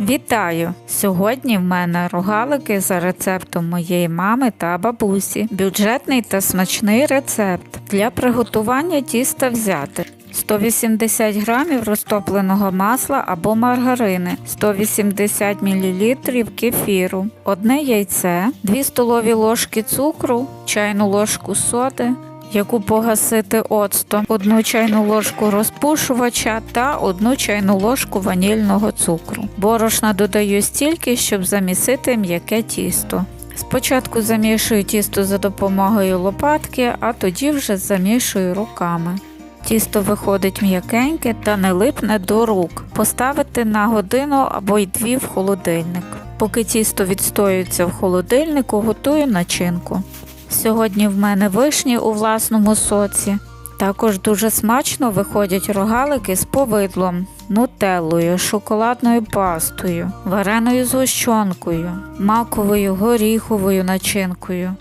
Вітаю! Сьогодні в мене рогалики за рецептом моєї мами та бабусі. Бюджетний та смачний рецепт. Для приготування тіста взяти 180 грамів розтопленого масла або маргарини, 180 мл кефіру, одне яйце, 2 столові ложки цукру, чайну ложку соди, яку погасити оцтом, одну чайну ложку розпушувача та одну чайну ложку ванільного цукру. Борошна додаю стільки, щоб замісити м'яке тісто. Спочатку замішую тісто за допомогою лопатки, а тоді вже замішую руками. Тісто виходить м'якеньке та не липне до рук. Поставити на годину або й дві в холодильник. Поки тісто відстоюється в холодильнику, готую начинку. Сьогодні в мене вишні у власному соці. Також дуже смачно виходять рогалики з повидлом, нутеллою, шоколадною пастою, вареною згущенкою, маковою горіховою начинкою.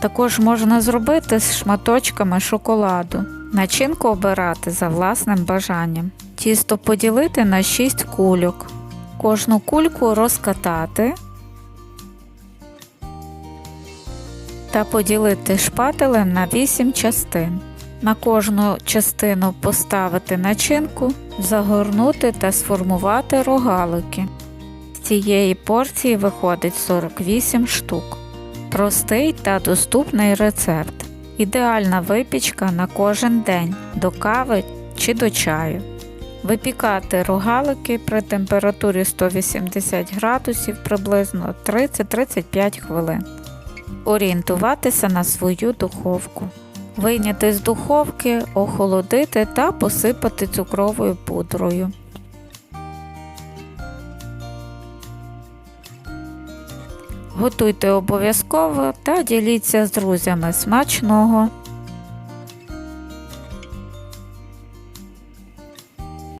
Також можна зробити з шматочками шоколаду. Начинку обирати за власним бажанням. Тісто поділити на 6 кульок. Кожну кульку розкатати та поділити шпателем на 8 частин. На кожну частину поставити начинку, загорнути та сформувати рогалики. З цієї порції виходить 48 штук. Простий та доступний рецепт. Ідеальна випічка на кожен день до кави чи до чаю. Випікати рогалики при температурі 180 градусів приблизно 30-35 хвилин. Орієнтуватися на свою духовку. Вийняти з духовки, охолодити та посипати цукровою пудрою. Готуйте обов'язково та діліться з друзями смачного.